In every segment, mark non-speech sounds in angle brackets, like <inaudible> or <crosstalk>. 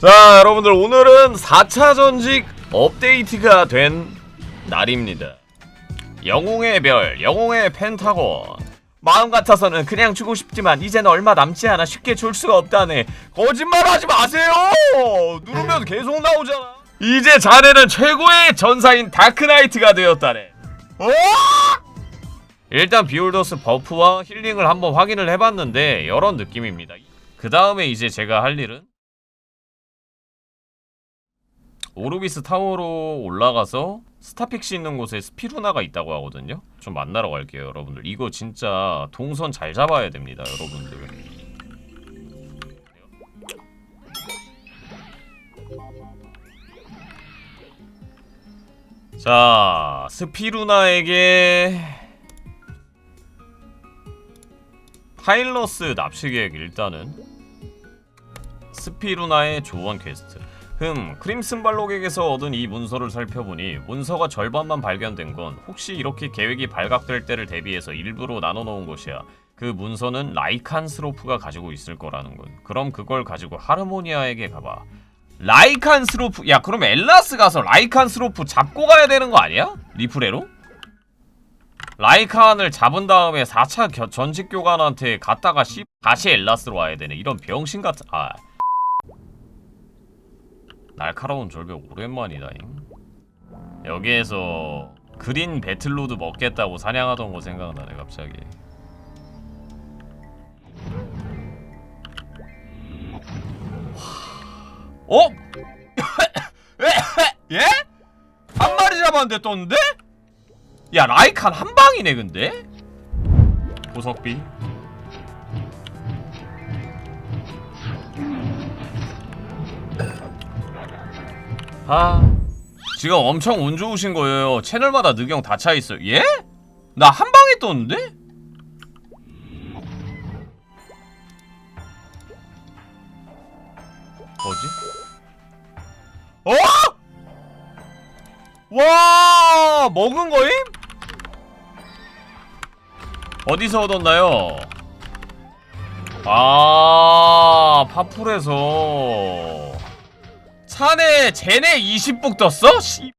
자 여러분들 오늘은 4차 전직 업데이트가 된 날입니다. 영웅의 별 영웅의 펜타곤. 마음 같아서는 그냥 주고 싶지만 이제는 얼마 남지 않아 쉽게 줄 수가 없다네. 거짓말하지 마세요! 누르면 계속 나오잖아. 이제 자네는 최고의 전사인 다크나이트가 되었다네. 어? 일단 비올더스 버프와 힐링을 한번 확인을 해봤는데 이런 느낌입니다. 그 다음에 이제 제가 할 일은 오르비스 타워로 올라가서 스타픽시 있는 곳에 스피루나가 있다고 하거든요. 좀 만나러 갈게요, 여러분들. 이거 진짜 동선 잘 잡아야 됩니다, 여러분들. 자, 스피루나에게 타일러스 납치 계획 일단은 스피루나의 조언 퀘스트. 흠, 크림슨 발록에게서 얻은 이 문서를 살펴보니 문서가 절반만 발견된 건 혹시 이렇게 계획이 발각될 때를 대비해서 일부러 나눠놓은 것이야. 그 문서는 라이칸스로프가 가지고 있을 거라는군. 그럼 그걸 가지고 하르모니아에게 가봐. 라이칸스로프, 야 그럼 엘라스 가서 라이칸스로프 잡고 가야 되는 거 아니야? 리프레로? 라이칸을 잡은 다음에 4차 겨, 전직 교관한테 갔다가 씨 다시 엘라스로 와야 되네. 이런 병신 같은 아. 날카로운 절벽 오랜만이다잉. 여기에서 그린 배틀로드 먹겠다고 사냥하던 거 생각나네 갑자기. 어? <coughs> 예? 한 마리 잡았는데 떴는데? 야 라이칸 한 방이네 근데? 보석비 아 지금 엄청 운 좋으신 거예요 채널마다 느경 다 차있어요 예? 나 한 방에 떴는데? 뭐지? 어? 와 먹은 거임? 어디서 얻었나요? 아 파풀에서 차네 쟤네 20북 떴어? 씨.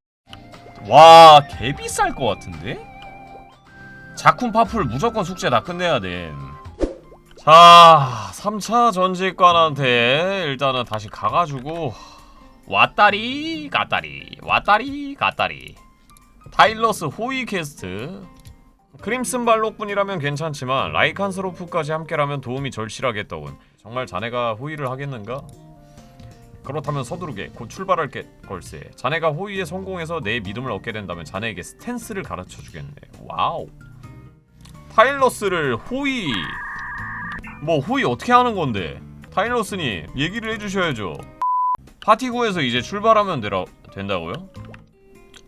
와 개비쌀 것 같은데? 자쿤 파풀 무조건 숙제 다 끝내야 돼. 자 3차 전직관한테 일단은 다시 가가지고 왔다리 갔다리 왔다리 갔다리 타일러스 호위 퀘스트 크림슨 발록뿐이라면 괜찮지만 라이칸스로프까지 함께라면 도움이 절실하겠더군 정말 자네가 호위를 하겠는가? 그렇다면 서두르게 곧 출발할 게 걸세 자네가 호위에 성공해서 내 믿음을 얻게 된다면 자네에게 스탠스를 가르쳐 주겠네 와우 타일러스를 호위 뭐 호위 어떻게 하는 건데 타일러스님 얘기를 해주셔야죠 파티구에서 이제 출발하면 되라, 된다고요?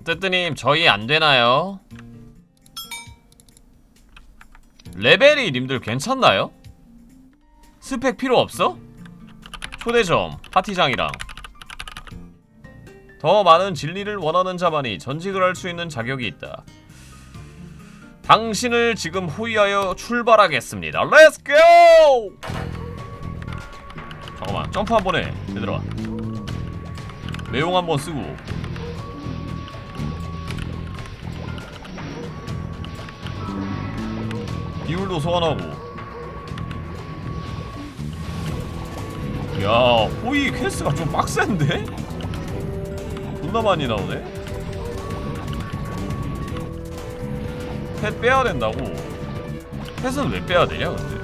뜨뜨님 저희 안 되나요? 레벨이 님들 괜찮나요? 스펙 필요 없어? 초대점 파티장이랑 더 많은 진리를 원하는 자만이 전직을 할 수 있는 자격이 있다. 당신을 지금 호위하여 출발하겠습니다. 렛츠 고! 잠깐만 점프 한 번 해. 얘들아. 매용 한 번 쓰고 비율도 소환하고 야 호이 퀘스트가 좀 빡센데? 존나 많이 나오네 펫 빼야 된다고 펫은 왜 빼야 되냐 근데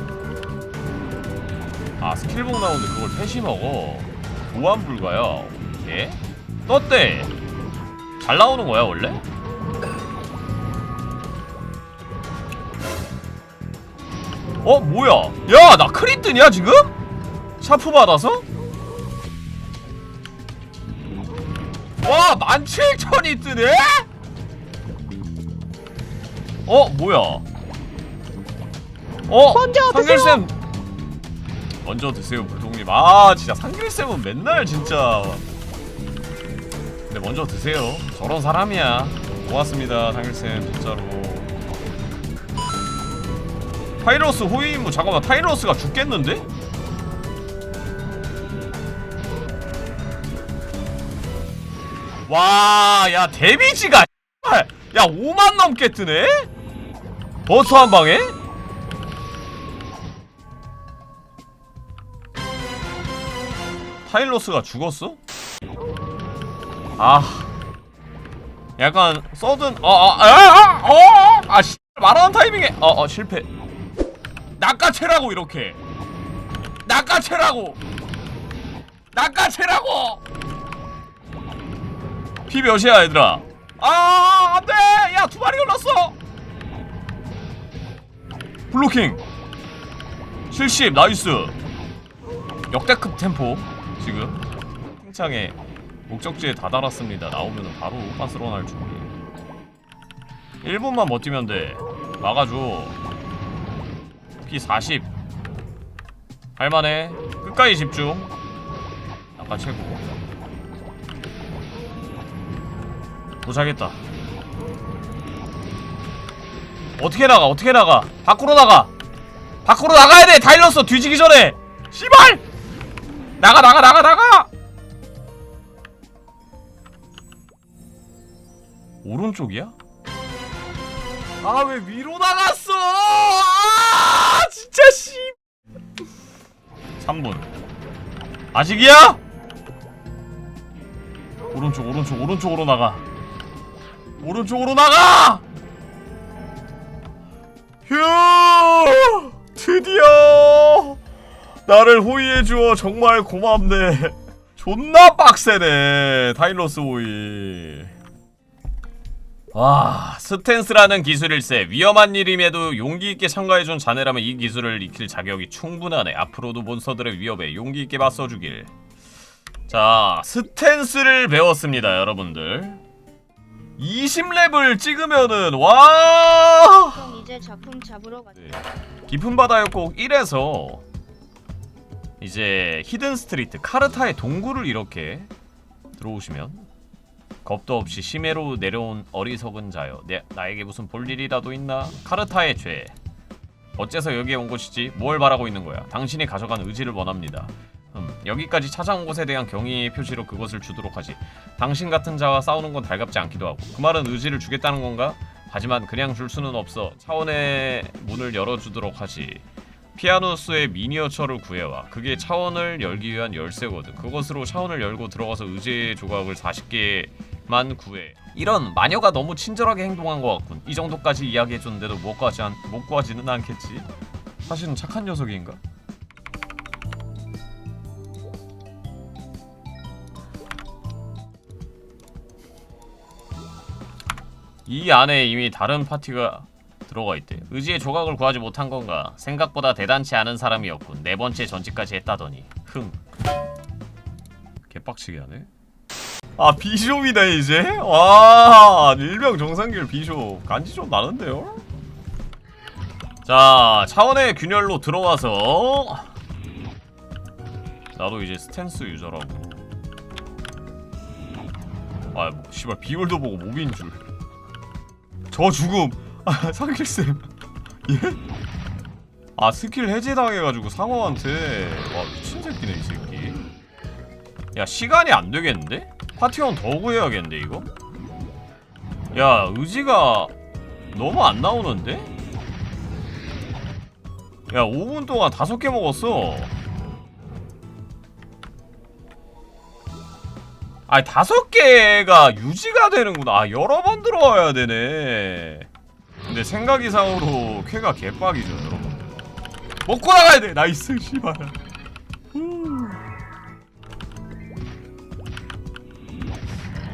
아 스킬북 나오는데 그걸 펫이 먹어 보안 불가야 예? 떴대 잘 나오는 거야 원래? 어 뭐야 야 나 크리뜨냐 지금? 샤프 받아서? 와 17,000이 뜨네? 어 뭐야 어 먼저 드세요. 상길쌤 먼저 드세요 불독님 아 진짜 상길쌤은 맨날 진짜 근데 먼저 드세요 저런 사람이야 고맙습니다 상길쌤 진짜로 타이러스 호위 임무 잠깐만 타이러스가 죽겠는데? 와, 야 데미지가. 야 5만 넘게 뜨네? 버스 한 방에? 타일로스가 죽었어? 아, 약간 서든 어아아아어 씨 말하는 타이밍에 어어 실패. 낚아채라고 이렇게. 낚아채라고. 낚아채라고. 피 몇이야 얘들아? 아 안돼! 야 두 마리 올랐어. 블로킹. 70 나이스. 역대급 템포 지금 팽창에 목적지에 다다랐습니다. 나오면 바로 빤스러 날 준비. 1분만 버티면 돼. 막아줘. 피 40. 할만해. 끝까지 집중. 아까 최고. 도착했다. 어떻게 나가? 어떻게 나가? 밖으로 나가. 밖으로 나가야 돼. 다일렀어. 뒤지기 전에. 씨발! 나가 나가 나가 나가. 오른쪽이야? 아 왜 위로 나갔어? 아 진짜 씨. 3분. 아직이야? 오른쪽 오른쪽 오른쪽으로 나가. 오른쪽으로 나가! 휴! 드디어 나를 호위해 주어 정말 고맙네. 존나 빡세네. 타일러스 호위. 와, 스탠스라는 기술일세. 위험한 일임에도 용기 있게 참가해준 자네라면 이 기술을 익힐 자격이 충분하네. 앞으로도 몬스터들의 위협에 용기 있게 맞서주길. 자, 스탠스를 배웠습니다, 여러분들. 20렙을 찍으면은 와! 형 이제 작품 잡으러 가. 네. 깊은 바다의 꼭 1에서 이제 히든 스트리트 카르타의 동굴을 이렇게 들어오시면 겁도 없이 심해로 내려온 어리석은 자여 내, 나에게 무슨 볼 일이라도 있나? 카르타의 죄 어째서 여기에 온 것이지? 뭘 바라고 있는 거야? 당신이 가져간 의지를 원합니다 음, 여기까지 찾아온 것에 대한 경의의 표시로 그것을 주도록 하지. 당신 같은 자와 싸우는 건 달갑지 않기도 하고. 그 말은 의지를 주겠다는 건가? 하지만 그냥 줄 수는 없어. 차원의 문을 열어주도록 하지. 피아노스의 미니어처를 구해와. 그게 차원을 열기 위한 열쇠거든. 그것으로 차원을 열고 들어가서 의지의 조각을 40개만 구해. 이런 마녀가 너무 친절하게 행동한 것 같군. 이 정도까지 이야기해줬는데도 못 구하지, 않, 못 구하지는 않겠지? 사실은 착한 녀석인가? 이 안에 이미 다른 파티가 들어가 있대. 의지의 조각을 구하지 못한 건가? 생각보다 대단치 않은 사람이었군. 네 번째 전직까지 했다더니. 흥. 개빡치게 하네. 아 비숍이다 이제? 와 일명 정상길 비숍 간지 좀 나는데요? 자 차원의 균열로 들어와서 나도 이제 스탠스 유저라고 아 뭐, 씨발 비율도 보고 모비인 줄 저 죽음 아 상킬쌤 예? 아 스킬 해제당해가지고 상어한테 와 미친 새끼네 이 새끼 야 시간이 안 되겠는데? 파티원 더 구해야겠는데 이거? 야 의지가 너무 안 나오는데? 야 5분 동안 다섯 개 먹었어 아니 다섯 개가 유지가 되는구나. 아 여러 번 들어와야 되네. 근데 생각 이상으로 쾌가 개빡이죠 여러분들 먹고 나가야 돼. 나이스 씨발. 후.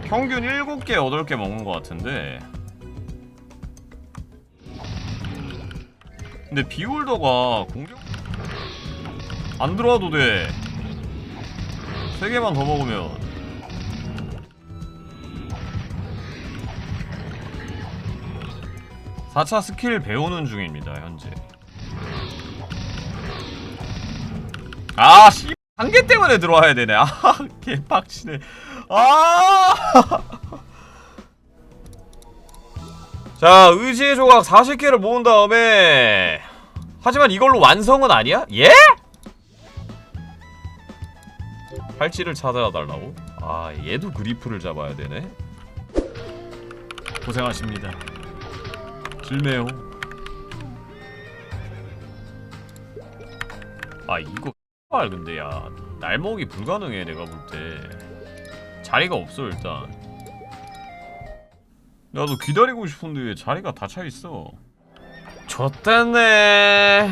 평균 7개 8개 먹는 것 같은데. 근데 비홀더가 공격 안 들어와도 돼. 3개만 더 먹으면 사차 스킬 배우는 중입니다 현재 아 씨. 한개 때문에 들어와야 되네 아 <laughs> 개빡치네 아 <laughs> 자, 의지의 조각 40개를 모은 다음에 하지만 이걸로 완성은 아니야? 예? 팔찌를 찾아달라고? 아 얘도 그리프를 잡아야 되네 고생하십니다 질매요. 아 이거 말 근데 야 날먹이 불가능해 내가 볼 때. 자리가 없어 일단. 나도 기다리고 싶은데 왜 자리가 다 차 있어? 좆됐네.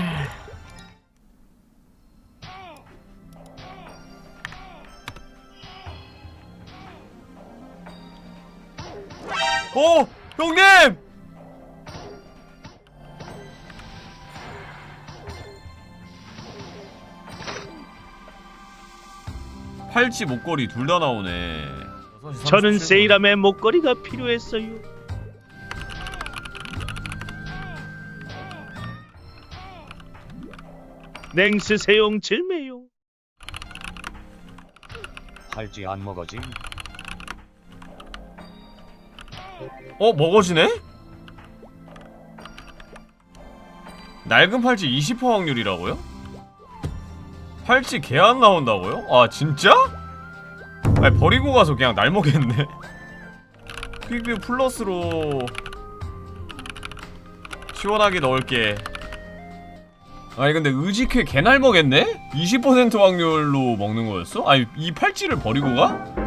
어 형님 팔찌 목걸이 둘 다 나오네 저는 세이람의 목걸이가 필요했어요. 냉스 세용 질매요. 팔찌 안 먹어지? 어 먹어지네? 낡은 팔찌 20% 확률이라고요? 팔찌 개 안 나온다고요? 아 진짜? 아니 버리고 가서 그냥 날 먹겠네 <laughs> 퀵뷰 플러스로 시원하게 넣을게 아니 근데 의지캐 개날 먹겠네? 20% 확률로 먹는 거였어? 아니 이 팔찌를 버리고 가?